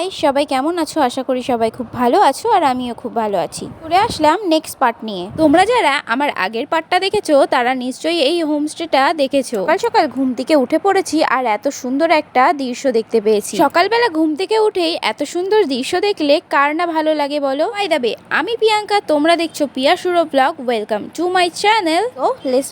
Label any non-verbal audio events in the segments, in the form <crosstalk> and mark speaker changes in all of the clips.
Speaker 1: High, সবাই কেমন আছো? আশা করি সবাই খুব ভালো আছো আর আমিও খুব ভালো আছি। ঘুরে আসলাম নেক্সট পার্ট নিয়ে। তোমরা যারা আমার আগের পার্টটা দেখেছ, তারা নিশ্চয়ই এই হোমস্টেটা দেখেছ। সকাল সকাল ঘুম থেকে উঠে পড়েছি আর এত সুন্দর একটা দৃশ্য দেখতে পেয়েছি। সকালবেলা ঘুম থেকে উঠেই এত সুন্দর দৃশ্য দেখলে কার না ভালো লাগে বলো? আই দাবে আমি প্রিয়াঙ্কা, তোমরা দেখছ Piya Suro blog welcome to my channel ও লেট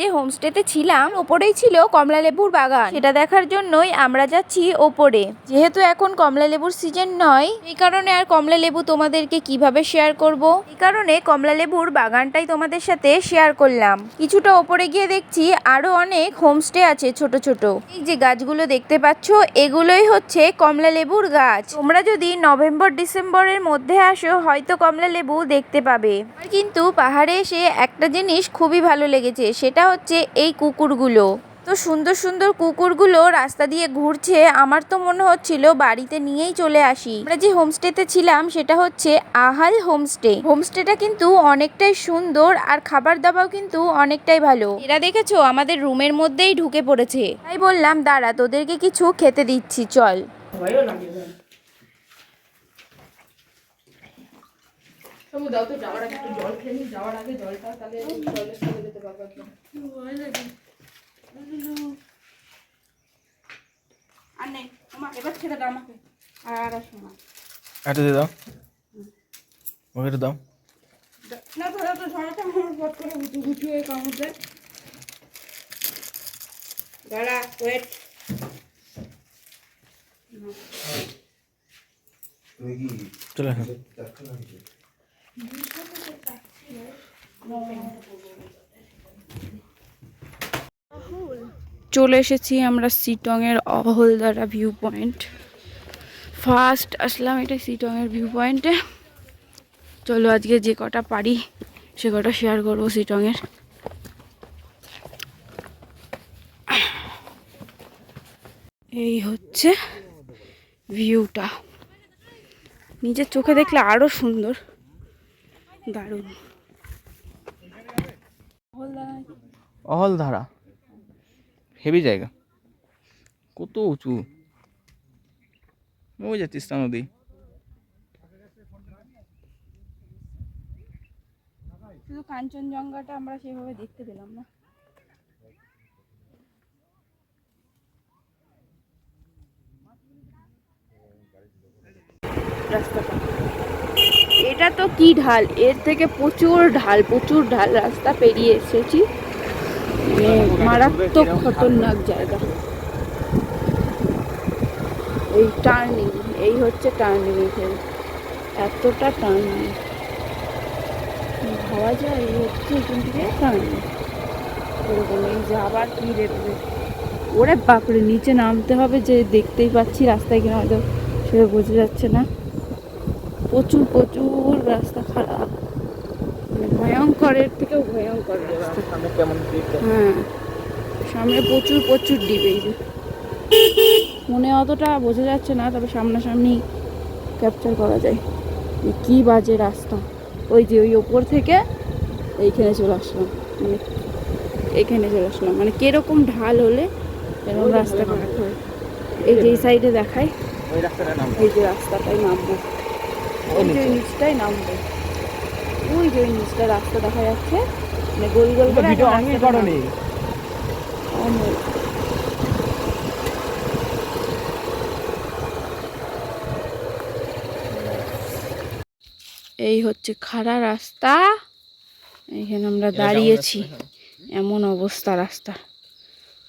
Speaker 1: যে হোমস্টেতে ছিলাম, ওপরেই ছিল কমলা লেবুর বাগান। সেটা দেখার জন্যই আমরা যাচ্ছি ওপরে। যেহেতু এখন কমলা লেবুর সিজন নয়, এই কারণে আর কমলা লেবু তোমাদেরকে কীভাবে শেয়ার করব? এই কারণে কমলা লেবুর বাগানটাই তোমাদের সাথে শেয়ার করলাম। কিছুটা ওপরে গিয়ে দেখছি আরও অনেক হোমস্টে আছে ছোট ছোট। এই যে গাছগুলো দেখতে পাচ্ছ, এগুলোই হচ্ছে কমলা লেবুর গাছ। তোমরা যদি নভেম্বর, ডিসেম্বরের মধ্যে আসো, হয়তো কমলা লেবু দেখতে পাবে। কিন্তু পাহাড়ে এসে একটা জিনিস খুবই ভালো লেগেছে, সেটা হচ্ছে এই কুকুরগুলো। তো সুন্দর সুন্দর কুকুরগুলো রাস্তা দিয়ে ঘুরছে। আমার তো মনে হচ্ছিল বাড়িতে নিয়েই চলে আসি। আমরা যে হোমস্টেতে ছিলাম সেটা হচ্ছে আহাল হোমস্টে। হোমস্টেটা কিন্তু অনেকটাই সুন্দর আর খাবার দাবারও কিন্তু অনেকটাই ভালো। এরা দেখেছ আমাদের রুমের মধ্যেই ঢুকে পড়েছে। তাই বললাম, দাঁড়া, তোদেরকে কিছু খেতে দিচ্ছি, চল।
Speaker 2: তবু দাও তো যাওয়ার আগে একটু জল খেয়ে যাওয়ার আগে জলটা তাহলে জলের সাথে যেতে পারব একদম আর নেই ওমা এবার ছেড়ে দাও আমাকে। আর আসো না
Speaker 3: এটা দিয়ে দাও। ওকে দাও।
Speaker 2: না ধরো তো ঝড়টা আমার পট করে গুটি গুটিয়ে কামড় দেয়। দাঁড়া ওয়েট
Speaker 3: চলে
Speaker 4: চলে এসেছি আমরা সিটংয়ের অহলদারা ভিউ পয়েন্ট ফার্স্ট আসলাম এটা সিটংয়ের ভিউ পয়েন্টে চলো আজকে যে কটা পারি, সে কটা শেয়ার করব সিটংয়ের। এই হচ্ছে ভিউটা নিজের চোখে দেখলে আরও সুন্দর। দারুণ।
Speaker 3: অহল ধারা হেভি জায়গা। কত উঁচু। ওই যে তিস্তা নদী।
Speaker 4: শুধু কাঞ্চনজঙ্ঘাটা আমরা সেভাবে দেখতে পেলাম না। রাস্তাটা। এটা তো কি ঢাল? এর থেকে প্রচুর ঢাল প্রচুর ঢাল রাস্তা পেরিয়ে এসেছি। মানে মারাত্মক খতরনাক জায়গা। এই টার্নিং এই হচ্ছে টার্নিং এখানে এতটা টার্নিং ভাবা যায়? এই হচ্ছে এখান থেকে টার্নিং এরকম এই যে আবার কি রেলবে ওরে বাপরে, নিচে নামতে হবে যে দেখতেই পাচ্ছি রাস্তায় কিনা হয়তো সেটা বোঝা যাচ্ছে না। প্রচুর প্রচুর রাস্তা খারাপ। মানে ভয়ঙ্করের থেকেও ভয়ঙ্কর রাস্তা। হ্যাঁ সামনে প্রচুর প্রচুর ডিপ এই যে। মনে অতটা বোঝা যাচ্ছে না তবে সামনাসামনি ক্যাপচার করা যায়। কী বাজে রাস্তা। ওই যে ওই ওপর থেকে এইখানে চলে আসলাম। মানে এইখানে চলে আসলাম। মানে কীরকম ঢাল হলে এরকম রাস্তা খারাপ হয়। এই যে এই সাইডে দেখায়
Speaker 3: ওই রাস্তাটার নাম
Speaker 4: এই যে রাস্তাটাই নামবো। ওই যে নিচটাই নামবো। ওই যে নিচটা রাস্তা দেখা যাচ্ছে। মানে গোল গোল করে
Speaker 3: ভিডিও আমি করনি।
Speaker 4: অনেক। এই হচ্ছে খাড়া রাস্তা। এখানে আমরা দাঁড়িয়েছি। এমন অবস্থা রাস্তা।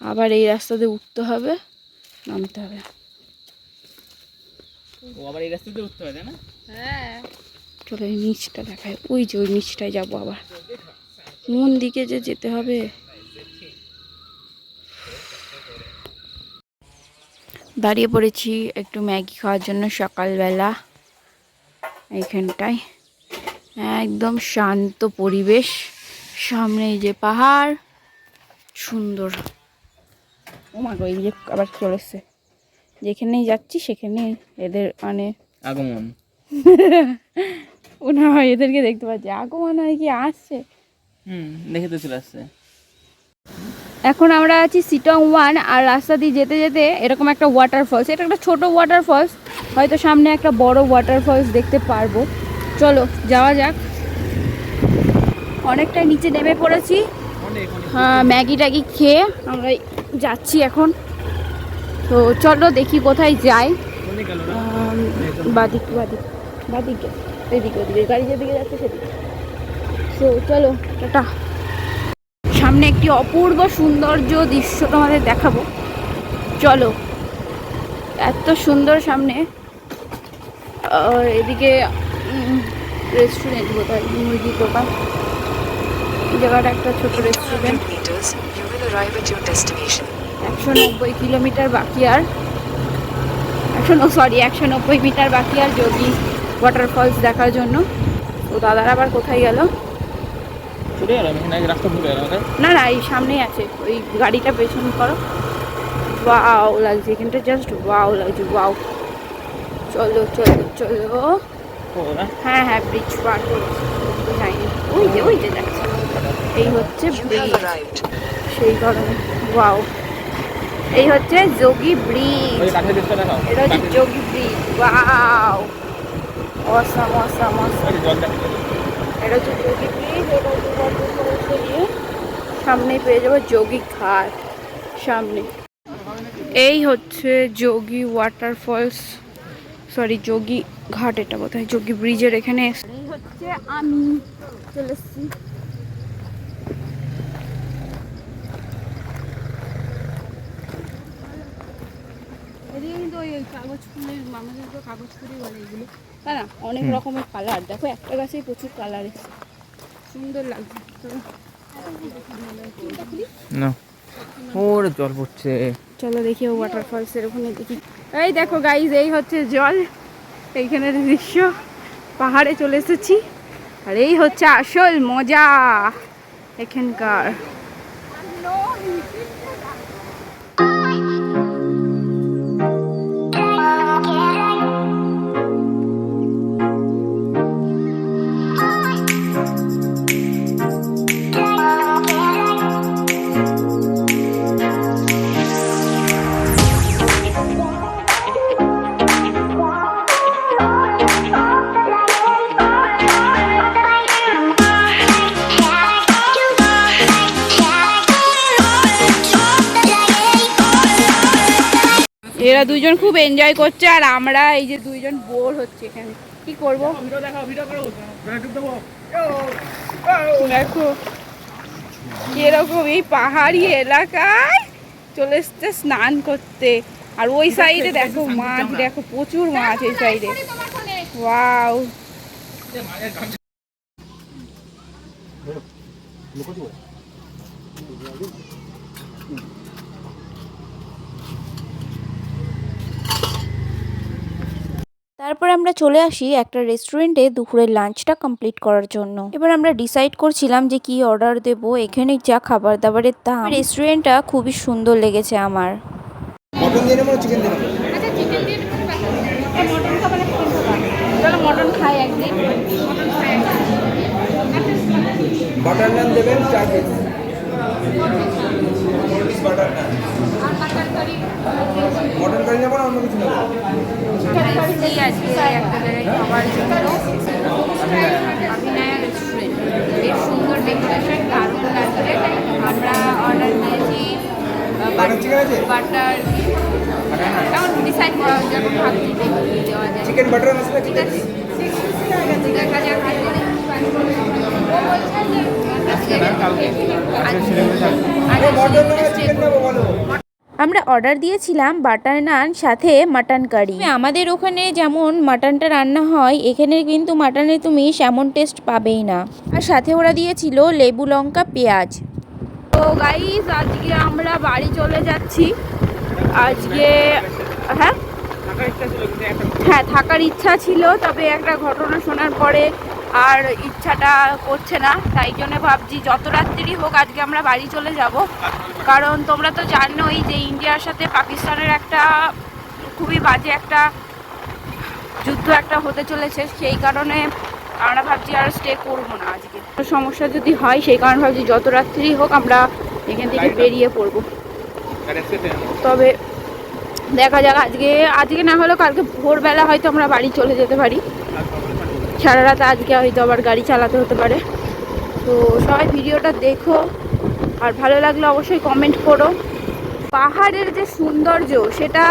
Speaker 4: আবার এই রাস্তা দিয়ে উঠতে হবে নামতে হবে।
Speaker 3: ও আবার এই রাস্তা দিয়ে উঠতে হয় না?
Speaker 4: চলো এই নিচটা দেখায় ওই যে ওই নিচটায় যাব আবার। কোন দিকে যে যেতে হবে? দাঁড়িয়ে পড়েছি একটু ম্যাগি খাওয়ার জন্য সকালবেলা এইখানটায়। একদম শান্ত পরিবেশ। সামনে এই যে পাহাড়। সুন্দর। ও মা গো এই যে আবার চলে এসছে। যেখানেই যাচ্ছি সেখানেই এদের মানে
Speaker 3: আগমন। <laughs>
Speaker 4: মনে হয় এদেরকে দেখতে পাচ্ছি। আগো মনে হয় কি আসছে?
Speaker 3: হুম দেখে তো চলে আসছে।
Speaker 4: এখন আমরা আছি সিটং ওয়ান আর রাস্তা দিয়ে যেতে যেতে এরকম একটা ওয়াটারফলস এটা একটা ছোট ওয়াটারফলস হয়তো সামনে একটা বড় ওয়াটারফলস দেখতে পারব। চলো যাওয়া যাক। অনেকটা নিচে নেমে পড়েছি। হ্যাঁ ম্যাগি ট্যাগি খেয়ে আমরা যাচ্ছি এখন। তো চলো দেখি কোথায় যাই। বাদিক বাদিক বাদিক এদিকে, ওদিকে, গাড়ি যেদিকে যাচ্ছে সেদিকে। তো চলো, টাটা। সামনে একটি অপূর্ব সৌন্দর্য দৃশ্য তোমাদের দেখাবো। চলো, এত সুন্দর সামনে। এদিকে রেস্টুরেন্ট বোধহয় মুরগির দোকান। এই জায়গাটা একটা ছোট রেস্টুরেন্ট একশো নব্বই কিলোমিটার বাকি আর একশো সরি একশো নব্বই মিটার বাকি আর যোগী ওয়াটারফলস দেখার জন্য। তো দাদারা আবার কোথায় গেল? না না এই সামনেই আছে ওই গাড়িটা পেছন করো। ওয়াও লাগছে এখানটা জাস্ট ওয়াও লাগছে ওয়াও চলো চলো চলো।
Speaker 3: ও
Speaker 4: হ্যাঁ হ্যাঁ ব্রিজ পার করেছি যাইনি ওই যে ওই যে যাচ্ছে এই হচ্ছে ব্রিজ সেই কারণে ওয়াও এই হচ্ছে যোগী ব্রিজ।
Speaker 3: দেখাও
Speaker 4: এটা হচ্ছে যোগী ব্রিজ। ওয়াও! অসম অসম এটা হচ্ছে যোগী ব্রিজ। এটা সামনেই পেয়ে যাব যোগী ঘাট। সামনে। এই হচ্ছে যোগী ওয়াটারফলস সরি যোগী ঘাট এটা কোথায় যোগী ব্রিজের এখানে। এস- হচ্ছে আমি। চলে এসছি এদিকে কিন্তু ওই ওই কাগজ ফুলের আমাদের তো কাগজ ফুলই বলে এগুলো। তাই না অনেক রকমের কালার দেখো একটা গাছেই প্রচুর কালার এসছে। সুন্দর লাগছে। চলো
Speaker 3: না? ওরে জল পড়ছে।
Speaker 4: চলো দেখি ও ওয়াটারফলসের ওখানে দেখি। এই দেখো গাইজ এই হচ্ছে জল। এইখানের দৃশ্য। পাহাড়ে চলে এসেছি। আর এই হচ্ছে আসল মজা। এখানকার। এরা দুইজন খুব এনজয় করছে আর আমরা এই যে দুইজন বোর হচ্ছে এখানে। কি করব? দেখো এরকম এই পাহাড়ি এলাকায় চলে এসছে স্নান করতে। আর ওই সাইডে দেখো মাছ, দেখো প্রচুর মাছ এই সাইডে ওয়াও
Speaker 1: তারপর আমরা চলে আসি একটা রেস্টুরেন্টে দুপুরের লাঞ্চটা কমপ্লিট করার জন্য। এবার আমরা ডিসাইড করছিলাম যে কি অর্ডার দেব এখানে যা খাবার দাবারের দাম। রেস্টুরেন্টটা খুবই সুন্দর লেগেছে আমার।
Speaker 5: মটন দিয়ে নেব চিকেন দিয়ে নেব?
Speaker 4: চলো মটন খাই একদিন।
Speaker 5: বাটার নান দেবেন চার piece butter naan mutton curry নেব না অন্য কিছু নেব?
Speaker 4: একটা জায়গায় খাবার জন্য। অভিনয়া বেশ সুন্দর ডেকোরেশন দারুণ লাগছে। আমরা অর্ডার দিয়েছি
Speaker 5: বাটার
Speaker 4: বাটার এখন ডিসাইড করা হচ্ছে এখন ভাবছি কি দেওয়া যায়।
Speaker 5: চিকেন বাটার মশলা
Speaker 4: ঠিক আছে। দেখা যাক।
Speaker 5: মটন
Speaker 1: আমরা অর্ডার দিয়েছিলাম বাটার নান, সাথে মাটন কারি। আমাদের ওখানে যেমন মাটনটা রান্না হয়, এখানে কিন্তু মাটনে তুমি সেমন টেস্ট পাবেই না। আর সাথে ওরা দিয়েছিল লেবু লঙ্কা, পেঁয়াজ।
Speaker 4: তো গাইস আজকে আমরা বাড়ি চলে যাচ্ছি। আজকে হ্যাঁ? হ্যাঁ থাকার ইচ্ছা ছিল, তবে একটা ঘটনা শোনার পরে আর ইচ্ছাটা করছে না তাই জন্য ভাবছি যত রাত্রি হোক আজকে আমরা বাড়ি চলে যাব। কারণ তোমরা তো জানোই যে ইন্ডিয়ার সাথে পাকিস্তানের একটা খুবই বাজে একটা যুদ্ধ একটা হতে চলেছে সেই কারণে আমরা ভাবছি আর স্টে করব না আজকে। সমস্যা যদি হয় সেই কারণে ভাবছি যত রাত্রি হোক আমরা এখান থেকে বেরিয়ে পড়ব। তবে দেখা যাক আজকে আজকে না হলেও কালকে ভোরবেলা হয়তো আমরা বাড়ি চলে যেতে পারি। সারা রাত আজকে হয়তো আবার গাড়ি চালাতে হতে পারে। তো সবাই ভিডিওটা দেখো। আর ভালো লাগলে অবশ্যই কমেন্ট করো। পাহাড়ের যে সৌন্দর্য সেটা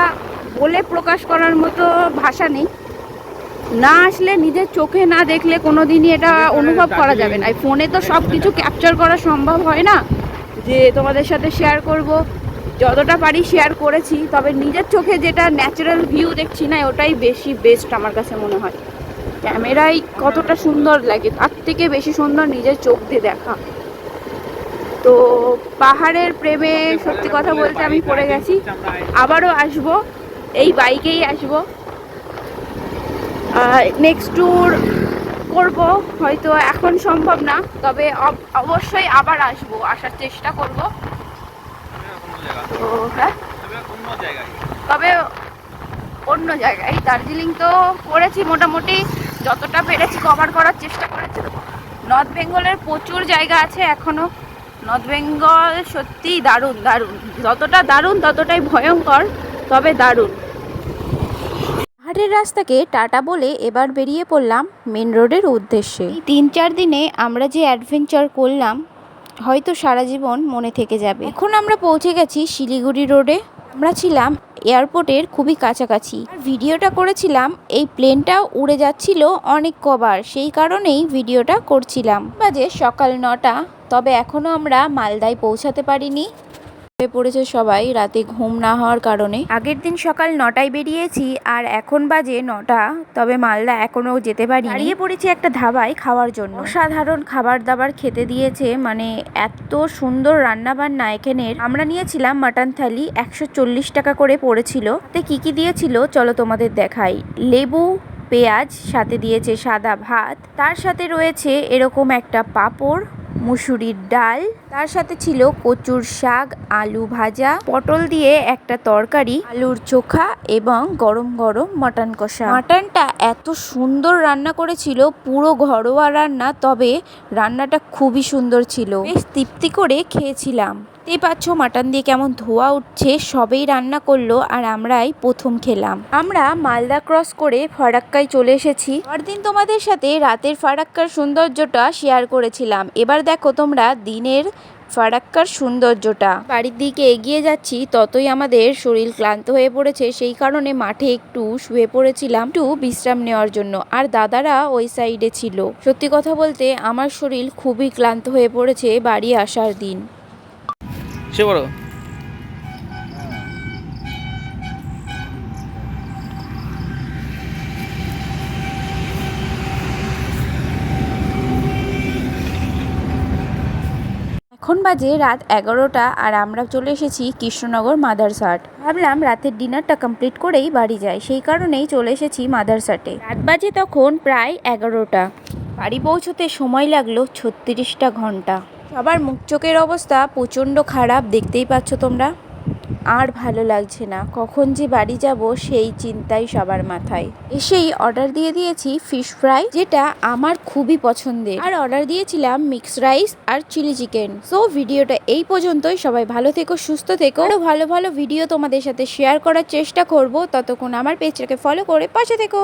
Speaker 4: বলে প্রকাশ করার মতো ভাষা নেই। না আসলে নিজের চোখে না দেখলে কোনো দিনই এটা অনুভব করা যাবে না। ফোনে তো সব কিছু ক্যাপচার করা সম্ভব হয় না। যে তোমাদের সাথে শেয়ার করব। যতটা পারি শেয়ার করেছি। তবে নিজের চোখে যেটা ন্যাচারাল ভিউ দেখছি না ওটাই বেশি বেস্ট আমার কাছে মনে হয়। ক্যামেরায় কতটা সুন্দর লাগে, তার থেকে বেশি সুন্দর নিজের চোখ দিয়ে দেখা। তো পাহাড়ের প্রেমে সত্যি কথা বলতে আমি পড়ে গেছি। আবারও আসব, এই বাইকেই আসব। নেক্সট ট্যুর করব, হয়তো এখন সম্ভব না, তবে অব- অবশ্যই আবার আসব, আসার চেষ্টা করব। তো হ্যাঁ। তবে অন্য জায়গায়, দার্জিলিং তো করেছি মোটামুটি। যতটা পেরেছি কভার করার চেষ্টা করেছি। নর্থ বেঙ্গলের প্রচুর জায়গা আছে এখনও নর্থ বেঙ্গল সত্যিই দারুণ দারুণ। যতটা দারুণ ততটাই ভয়ঙ্কর তবে দারুণ।
Speaker 1: পাহাড়ের রাস্তাকে টাটা বলে এবার বেরিয়ে পড়লাম মেন রোডের উদ্দেশ্যে। তিন চার দিনে আমরা যে অ্যাডভেঞ্চার করলাম হয়তো সারা জীবন মনে থেকে যাবে। এখন আমরা পৌঁছে গেছি শিলিগুড়ি রোডে আমরা ছিলাম এয়ারপোর্টের খুবই কাছাকাছি। ভিডিওটা করেছিলাম, এই প্লেনটা উড়ে যাচ্ছিল অনেক কবার, সেই কারণেই ভিডিওটা করছিলাম। বাজে সকাল নটা, তবে এখনও আমরা মালদায় পৌঁছাতে পারিনি। হয়ে পড়েছে সবাই রাতে ঘুম না হওয়ার কারণে। আগের দিন সকাল নটায় বেরিয়েছি আর এখন বাজে নটা তবে মালদা এখনও যেতে পারি দাঁড়িয়ে পড়েছি একটা ধাবায় খাওয়ার জন্য। অসাধারণ খাবার দাবার খেতে দিয়েছে মানে এত সুন্দর রান্না বান্না এখানের। আমরা নিয়েছিলাম মাটন থালি একশো চল্লিশ টাকা করে পড়েছিল। তে কি কি দিয়েছিল চলো তোমাদের দেখাই। লেবু পেঁয়াজ সাথে দিয়েছে সাদা ভাত। তার সাথে রয়েছে এরকম একটা পাঁপড়। মুসুরির ডাল, তার সাথে ছিল কচুর শাক, আলু ভাজা, পটল দিয়ে একটা তরকারি, আলুর চোখা এবং গরম গরম মটন কষা। মাটনটা এত সুন্দর রান্না করেছিল, পুরো ঘরোয়া রান্না, তবে রান্নাটা খুবই সুন্দর ছিল। বেশ তৃপ্তি করে খেয়েছিলাম। দেখতেই পাচ্ছ মাটন দিয়ে কেমন ধোয়া উঠছে, সবেই রান্না করল আর আমরাই প্রথম খেলাম। আমরা মালদা ক্রস করে ফারাক্কায় চলে এসেছি। পরদিন তোমাদের সাথে রাতের ফারাক্কার সৌন্দর্যটা শেয়ার করেছিলাম। এবার দেখো তোমরা দিনের ফারাক্কার সৌন্দর্যটা। বাড়ির দিকে এগিয়ে যাচ্ছি, ততই আমাদের শরীর ক্লান্ত হয়ে পড়েছে, সেই কারণে মাঠে একটু শুয়ে পড়েছিলাম, একটু বিশ্রাম নেওয়ার জন্য। আর দাদারা ওই সাইডে ছিল। সত্যি কথা বলতে, আমার শরীর খুবই ক্লান্ত হয়ে পড়েছে বাড়ি আসার দিন।
Speaker 3: সে বড়?
Speaker 1: এখন বাজে রাত এগারোটা আর আমরা চলে এসেছি কৃষ্ণনগর মাদারসাট ভাবলাম রাতের ডিনারটা কমপ্লিট করেই বাড়ি যাই, সেই কারণেই চলে এসেছি মাদারসাটে রাত বাজে তখন প্রায় এগারোটা। বাড়ি পৌঁছতে সময় লাগল ছত্রিশটা ঘণ্টা। সবার মুখ চোখের অবস্থা প্রচণ্ড খারাপ, দেখতেই পাচ্ছ তোমরা। আর ভালো লাগছে না, কখন যে বাড়ি যাব সেই চিন্তাই সবার মাথায়। এসেই অর্ডার দিয়ে দিয়েছি ফিশ ফ্রাই যেটা আমার খুবই পছন্দের। আর অর্ডার দিয়েছিলাম মিক্স রাইস আর চিলি চিকেন সো ভিডিওটা এই পর্যন্তই। সবাই ভালো থেকো, সুস্থ থেকো। আরও ভালো ভালো ভিডিও তোমাদের সাথে শেয়ার করার চেষ্টা করব। ততক্ষণ আমার পেজটাকে ফলো করে পাশে থেকো।